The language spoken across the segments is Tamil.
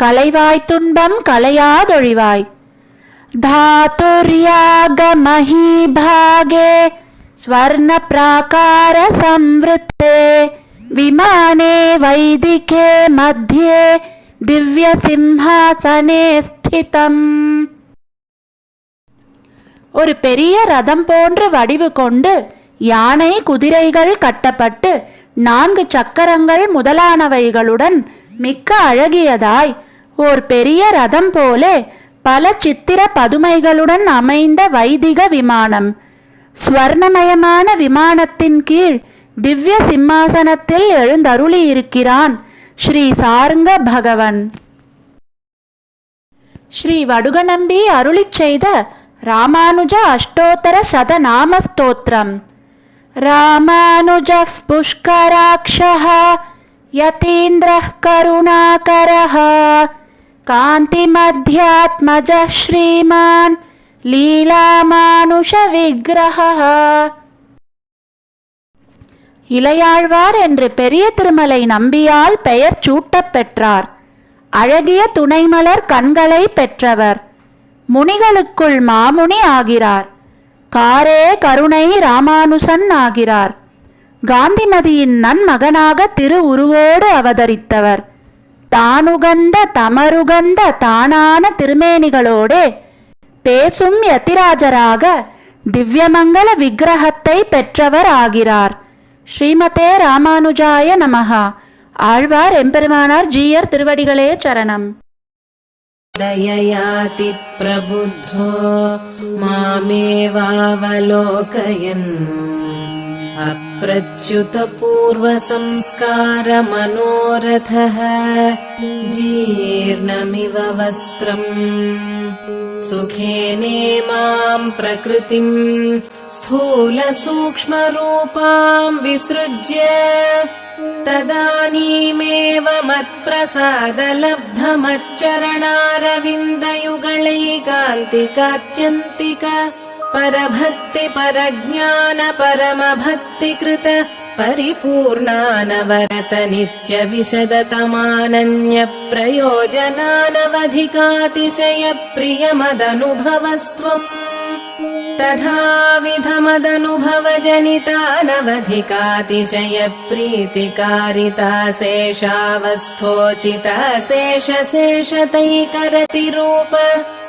கலைவாய் துன்பம் கலையாதொழிவாய் धातुर्यागमहीभागे स्वर्णप्राकारसंवृत्ते विमाने वैदिके मध्ये दिव्यसिंहासने स्थितम् ஒரு பெரிய ரதம் போன்ற வடிவு கொண்டு யானை குதிரைகள் கட்டப்பட்டு நான்கு சக்கரங்கள் முதலானவைகளுடன் மிக்க அழகியதாய் ஓர் பெரிய ரதம் போலே பல சித்திர பதுமைகளுடன் அமைந்த வைதிக விமானம். ஸ்வர்ணமயமான விமானத்தின் கீழ் திவ்ய சிம்மாசனத்தில் எழுந்தருளியிருக்கிறான் ஸ்ரீ சாருங்க பகவன். ஸ்ரீ வடுகநம்பி அருளி செய்த ராமானுஜ அஷ்டோத்தர சதநாம ஸ்தோத்திரம் ராமானுஜ புஷ்கராட்ச யதீந்திர கருணாகரः காந்திமத்யாத்மஜः ஸ்ரீமான் லீலாமானுஷ விக்கிரகः இளையாழ்வார் என்று பெரிய திருமலை நம்பியால் பெயர் சூட்டப் பெற்றார் அழகிய துணைமலர் கண்களை பெற்றவர். முனிகளுக்குள் மாமுனி ஆகிறார். காரே கருணை ராமானுசன் ஆகிறார். காந்திமதியின் நன்மகனாக திருவுருவோடு அவதரித்தவர். தானுகந்த தமருகந்த தானான திருமேனிகளோடே பேசும் யதிராஜராக திவ்யமங்கல விக்கிரகத்தை பெற்றவர் ஆகிறார் ஸ்ரீமதே ராமானுஜாய நமஹா ஆழ்வார் எம்பெருமானார் ஜீயர் திருவடிகளே சரணம் दययाति प्रबुद्धो मामेवावलोकयन् अप्रच्युतपूर्वसंस्कारमनोरथः जीर्णमिव वस्त्रम्। सुखेनेमाम् प्रकृतिम् स्थूलसूक्ष्मरूपाम् विसृज्य तदानीमेव मत्प्रसादलब्धमच्चरणारविन्दयुगलैकान्तिकात्यन्तिक परभक्ति परज्ञान परमभक्तिकृत परिपूर्णानवरत नित्यविशदतमानन्यप्रयोजनानवधिकातिशयप्रियमदनुभवस्त्वम् प्रियमदनुभवस्त्वम् शेषावस्थोचिता शेष रूप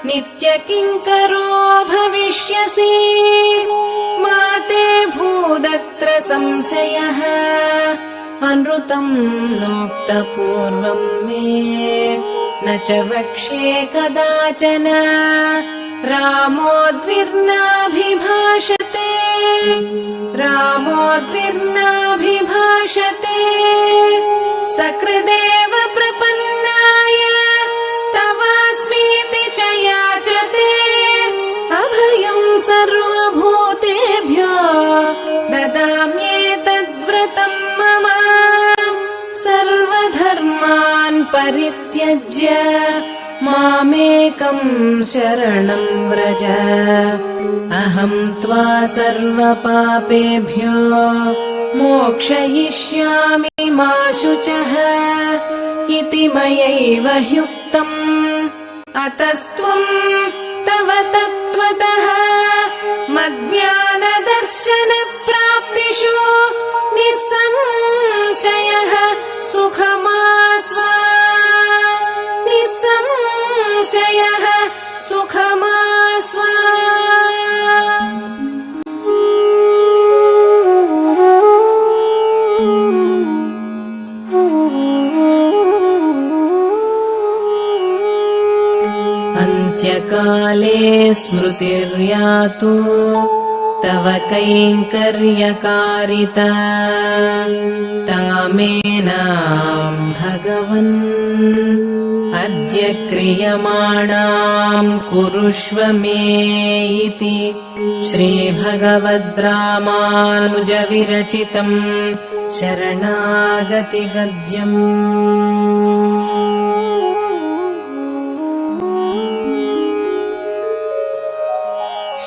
शेषतैकरतिरूप नित्यकिङ्करो भविष्यसि? मा ते भूदत्र संशयः अनृतम् नोक्तपूर्वम् मे। न च वक्ष्ये कदाचन रामोद्विर्नाभिभाषते। रामोद्विर्नाभिभाषते। सकृदेव ददाम्येतद्व्रतम् मम सर्वधर्मान् परित्यज्य मामेकम् शरणम् व्रज। अहम् त्वा सर्वपापेभ्यो मोक्षयिष्यामि मा शुचः इति मयैव ह्युक्तम्। अतस्त्वम् तव तत्त्वतः मज्ञानदर्शनप्राप्तिषु निःसंशयः सुखमास्वा। निःसंशयः सुखमास्वा। अन्त्यकाले स्मृतिर्यातु तव कैङ्कर्यकारिता। तामेनां भगवन् अद्य क्रियमाणाम् कुरुष्व मे इति श्रीभगवद्रामानुजविरचितम् शरणागतिगद्यम्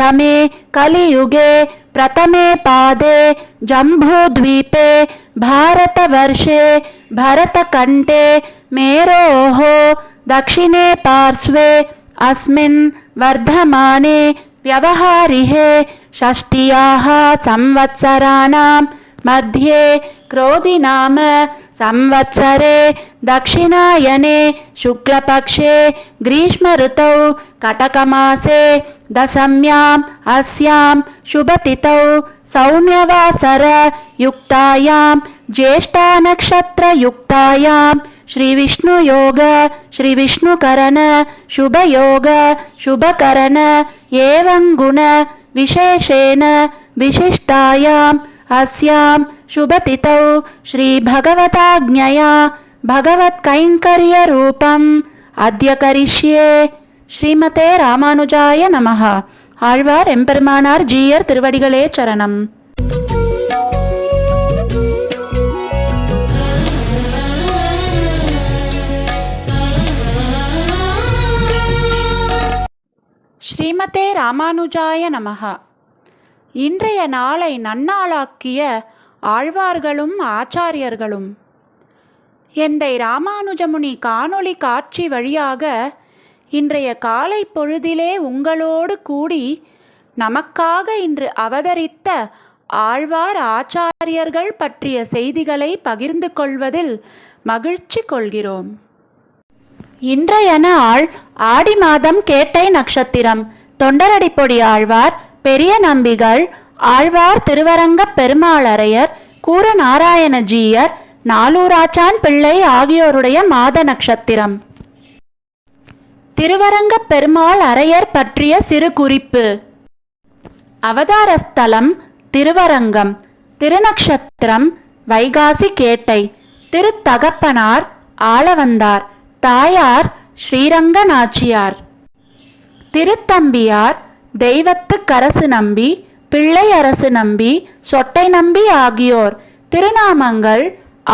तमे कलियुगे, प्रथमे पादे, जम्बूद्वीपे, भारतवर्षे, भरतकण्ठे, मेरोः, दक्षिणे पार्श्वे, अस्मिन् वर्धमाने व्यवहारिहे, षष्ट्याः संवत्सराणां मध्ये क्रोधिनाम संवत्सरे दक्षिणायने शुक्लपक्षे ग्रीष्मऋतौ कटकमासे दशम्याम् अस्यां शुभतिथौ सौम्यवासरयुक्तायां ज्येष्ठानक्षत्रयुक्तायां श्रीविष्णुयोग श्रीविष्णुकरण शुभयोग शुभकरण एवं गुण विशेषेण विशिष्टायाम् अस्यां शुभतिथौ श्रीभगवताज्ञया भगवत्कैङ्कर्यरूपम् अद्य करिष्ये ஸ்ரீமதே ராமானுஜாய நமः ஆழ்வார் எம்பெருமானார் ஜீயர் திருவடிகளே சரணம் ஸ்ரீமதே ராமானுஜாய நமः இன்றைய நாளை நன்னாளாக்கிய ஆழ்வார்களும் ஆச்சாரியர்களும். எந்தை ராமானுஜமுனி காணொளி காட்சி வழியாக இன்றைய காலை பொழுதிலே உங்களோடு கூடி நமக்காக இன்று அவதரித்த ஆழ்வார் ஆச்சாரியர்கள் பற்றிய செய்திகளை பகிர்ந்து கொள்வதில் மகிழ்ச்சி கொள்கிறோம். இன்றைய நாள் ஆடி மாதம் கேட்டை நட்சத்திரம். தொண்டரடிப்பொடி ஆழ்வார் பெரிய நம்பிகள் ஆழ்வார் திருவரங்கப் பெருமாளரையர் கூர நாராயணஜீயர் நாலூராச்சான் பிள்ளை ஆகியோருடைய மாத நட்சத்திரம். திருவரங்கப் பெருமாள் அரையர் பற்றிய சிறு குறிப்பு. அவதாரஸ்தலம் திருவரங்கம். திருநக்ஷத்திரம் வைகாசி கேட்டை திருத்தகப்பனார் ஆளவந்தார். தாயார் ஸ்ரீரங்க நாச்சியார் திருத்தம்பியார் தெய்வத்துக்கரசு நம்பி பிள்ளை அரசு நம்பி சொட்டை நம்பி ஆகியோர். திருநாமங்கள்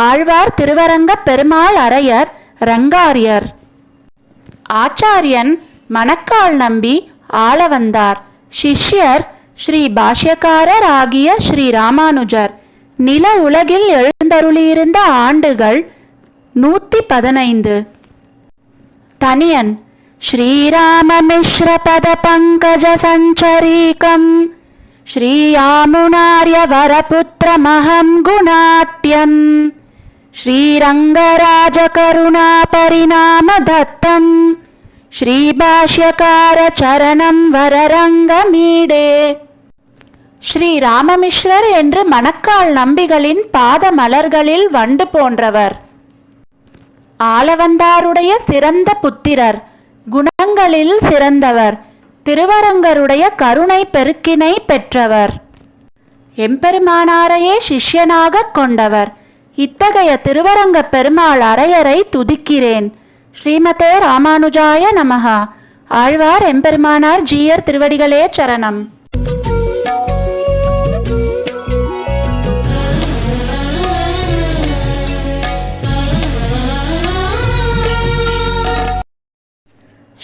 ஆழ்வார் திருவரங்க பெருமாள் அரையர் ரங்காரியர். ஆச்சாரியன் மணக்கால் நம்பி ஆள வந்தார். சிஷ்யர் ஸ்ரீ பாஷ்யக்காரர் ஆகிய ஸ்ரீ ராமானுஜர். நில உலகில் எழுந்தருளியிருந்த ஆண்டுகள் நூற்றி பதினைந்து. தனியன் श्रीराममिश्रपदपङ्कजसञ्चरीकम् श्रीयामुनार्यवरपुत्रमहं गुणाट्यम् श्रीरङ्गराजकरुणापरिणामदत्तम् ஸ்ரீபாஷ்யக்காரச்சரணம் வரரங்கமீடே ஸ்ரீ ராமமிஸ்ரர் என்று மணக்கால் நம்பிகளின் பாத மலர்களில் வண்டு போன்றவர் ஆலவந்தாருடைய சிறந்த புத்திரர் குணங்களில் சிறந்தவர். திருவரங்கருடைய கருணை பெருக்கினை பெற்றவர். எம்பெருமானாரையே சிஷ்யனாகக் கொண்டவர். இத்தகைய திருவரங்கப் பெருமாள் அரையரை துதிக்கிறேன். ஸ்ரீமதே ராமானுஜாய நமகா ஆழ்வார் எம்பெருமானார் ஜீயர் திருவடிகளே சரணம்.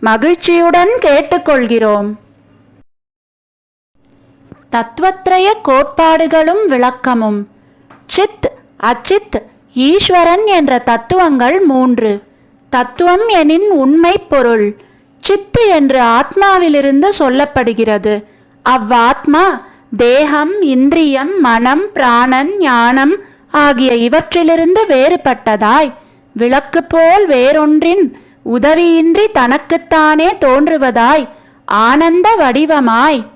மகிழ்ச்சியுடன் கேட்டுக்கொள்கிறோம். தத்துவத்ரய கோட்பாடுகளும் விளக்கமும். சித் அச்சித் ஈஸ்வரன் என்ற தத்துவங்கள் மூன்று. தத்துவம் எனின் உண்மை பொருள். சித்து என்று ஆத்மாவிலிருந்து சொல்லப்படுகிறது. அவ்வாத்மா தேகம் இந்திரியம் மனம் பிராணன் ஞானம் ஆகிய இவற்றிலிருந்து வேறுபட்டதாய். விளக்கு போல் வேறொன்றின் உதவியின்றி தனக்குத்தானே தோன்றுவதாய் ஆனந்த வடிவமாய்.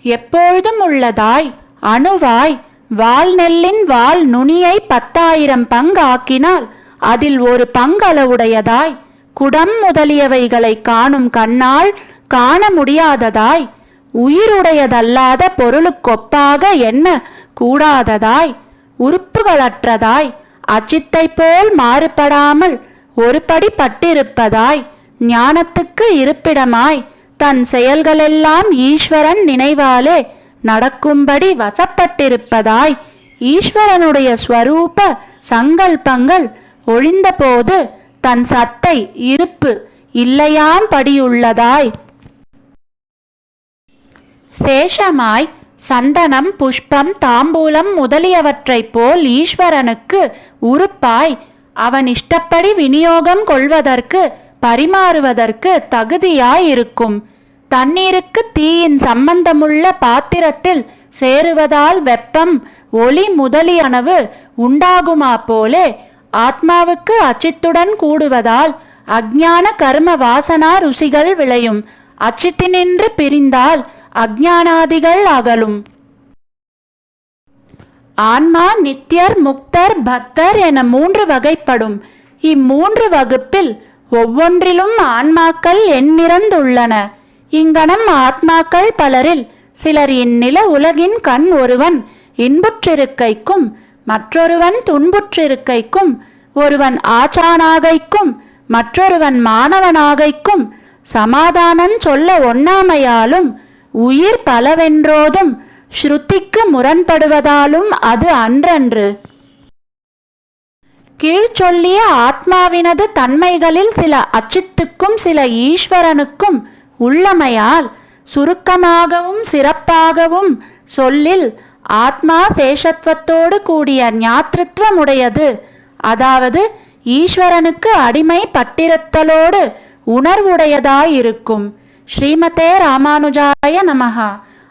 எப்பொழுதும் உள்ளதாய் அணுவாய் வால் நெல்லின் வால் நுனியை பத்தாயிரம் பங்காக்கினால் அதில் ஒரு பங்களவுடையதாய். குடம் முதலியவைகளை காணும் கண்ணால் காண முடியாததாய். உயிருடையதல்லாத பொருளுக்கொப்பாக என்ன கூடாததாய். உறுப்புகளற்றதாய். அச்சித்தைப் போல் மாறுபடாமல் ஒருபடி பட்டிருப்பதாய் ஞானத்துக்கு இருப்பிடமாய் தன் செயல்களெல்லாம் ஈஸ்வரன் நினைவாலே நடக்கும்படி வசப்பட்டிருப்பதாய் ஈஸ்வரனுடைய ஸ்வரூப சங்கல்பங்கள் ஒழிந்தபோது தன் சத்தை இருப்பு இல்லையாம் படியுள்ளதாய். சேஷமாய் சந்தனம் புஷ்பம் தாம்பூலம் முதலியவற்றைப் போல் ஈஸ்வரனுக்கு உறுப்பாய் அவன் இஷ்டப்படி விநியோகம் கொள்வதற்கு பரிமாறுவதற்கு தகுதியாயிருக்கும். தண்ணீருக்கு தீயின் சம்பந்தமுள்ள பாத்திரத்தில் சேருவதால் வெப்பம் ஒளி முதலியனவு உண்டாகுமா போலே ஆத்மாவுக்கு அச்சித்துடன் கூடுவதால் அஜ்ஞான கர்ம வாசனா ருசிகள் விளையும். அச்சித்தினின்று பிரிந்தால் அஜ்ஞானாதிகள் அகலும். ஆன்மா நித்தியர் முக்தர் பக்தர் என மூன்று வகைப்படும். இம்மூன்று வகுப்பில் ஒவ்வொன்றிலும் ஆன்மாக்கள் எண்ணிறந்துள்ளன. இங்கனம் ஆத்மாக்கள் பலரில் சிலர் இந்நில உலகின் கண் ஒருவன் இன்புற்றிருக்கைக்கும் மற்றொருவன் துன்புற்றிருக்கைக்கும் ஒருவன் ஆச்சானாகைக்கும் மற்றொருவன் மாணவனாகைக்கும் சமாதானம் சொல்ல ஒண்ணாமையாலும் உயிர் பலவென்றோதும் ஸ்ருதிக்கு முரண்படுவதாலும் அது அன்றன்று. கீழ்ச்சொல்லிய ஆத்மாவினது தன்மைகளில் சில அச்சித்துக்கும் சில ஈஸ்வரனுக்கும் உள்ளமையால் சுருக்கமாகவும் சிறப்பாகவும் சொல்லில் ஆத்மா சேஷத்துவத்தோடு கூடிய ஞாத்திருத்துவமுடையது அதாவது ஈஸ்வரனுக்கு அடிமை பட்டிருத்தலோடு உணர்வுடையதாயிருக்கும். ஸ்ரீமதே ராமானுஜாய நமகா